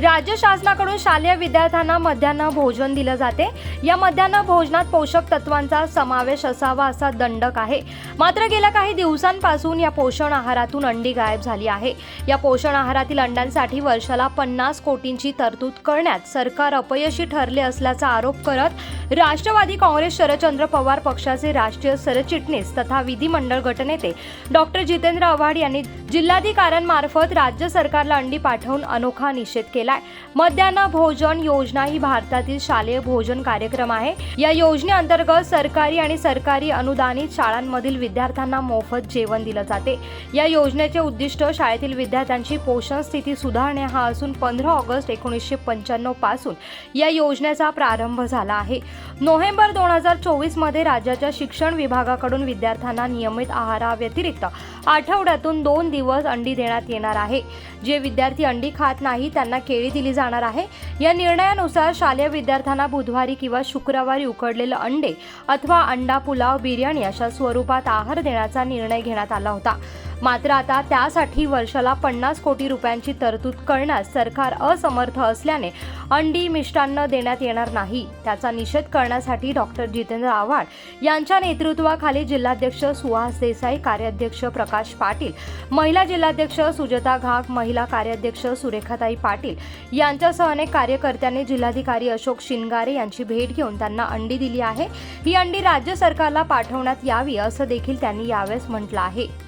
राज्य शासनाकडून शालेय विद्यार्थ्यांना मध्यान्ह भोजन दिलं जाते. या मध्यान्ह भोजनात पोषक तत्वांचा समावेश असावा असा दंडक आहे. मात्र गेल्या काही दिवसांपासून या पोषण आहारातून अंडी गायब झाली आहे. या पोषण आहारातील अंड्यांसाठी वर्षाला पन्नास कोटींची तरतूद करण्यात सरकार अपयशी ठरले असल्याचा आरोप करत राष्ट्रवादी काँग्रेस शरदचंद्र पवार पक्षाचे राष्ट्रीय सरचिटणीस तथा विधिमंडळ गटनेते डॉक्टर जितेंद्र आव्हाड यांनी जिल्हाधिकाऱ्यांमार्फत राज्य सरकारला अंडी पाठवून अनोखा निषेध केला. केलाय. मध्यान्ह भोजन योजना ही भारतातील शालेय भोजन कार्यक्रम आहे. या योजनेअंतर्गत सरकारी आणि सरकारी अनुदानित शाळांमधील विद्यार्थ्यांना मोफत जेवण दिलं जाते. या योजनेचे उद्दिष्ट शाळेतील विद्यार्थ्यांची पोषण स्थिती सुधारणे हा असून पंधरा ऑगस्ट एकोणीसशे पंच्याण्णवपासून या योजनेचा प्रारंभ झाला आहे. नोव्हेंबर दोन हजार चोवीसमध्ये राज्याच्या शिक्षण विभागाकडून विद्यार्थ्यांना नियमित आहाराव्यतिरिक्त आठवड्यातून दोन दिवस अंडी देण्यात येणार आहे. जे विद्यार्थी अंडी खात नाही त्यांना के केळी दिली जाणार आहे. या निर्णयानुसार शालेय विद्यार्थ्यांना बुधवारी किंवा शुक्रवारी उकडलेलं अंडे अथवा अंडा पुलाव बिर्याणी अशा स्वरूपात आहार देण्याचा निर्णय घेण्यात आला होता. मात्र आता त्यासाठी वर्षाला पन्नास कोटी रुपयांची तरतूद करण्यास सरकार असमर्थ असल्याने अंडी मिष्टान्न देण्यात येणार नाही. त्याचा निषेध करण्यासाठी डॉक्टर जितेंद्र आव्हाड यांच्या नेतृत्वाखाली जिल्हाध्यक्ष सुहास देसाई कार्याध्यक्ष प्रकाश पाटील महिला जिल्हाध्यक्ष सुजता घाग महिला कार्याध्यक्ष सुरेखाताई पाटील यांच्यासह अनेक कार्यकर्त्यांनी जिल्हाधिकारी अशोक शिनगारे यांची भेट घेऊन त्यांना अंडी दिली आहे. ही अंडी राज्य सरकारला पाठवण्यात यावी असं देखील त्यांनी यावेळेस म्हटलं आहे.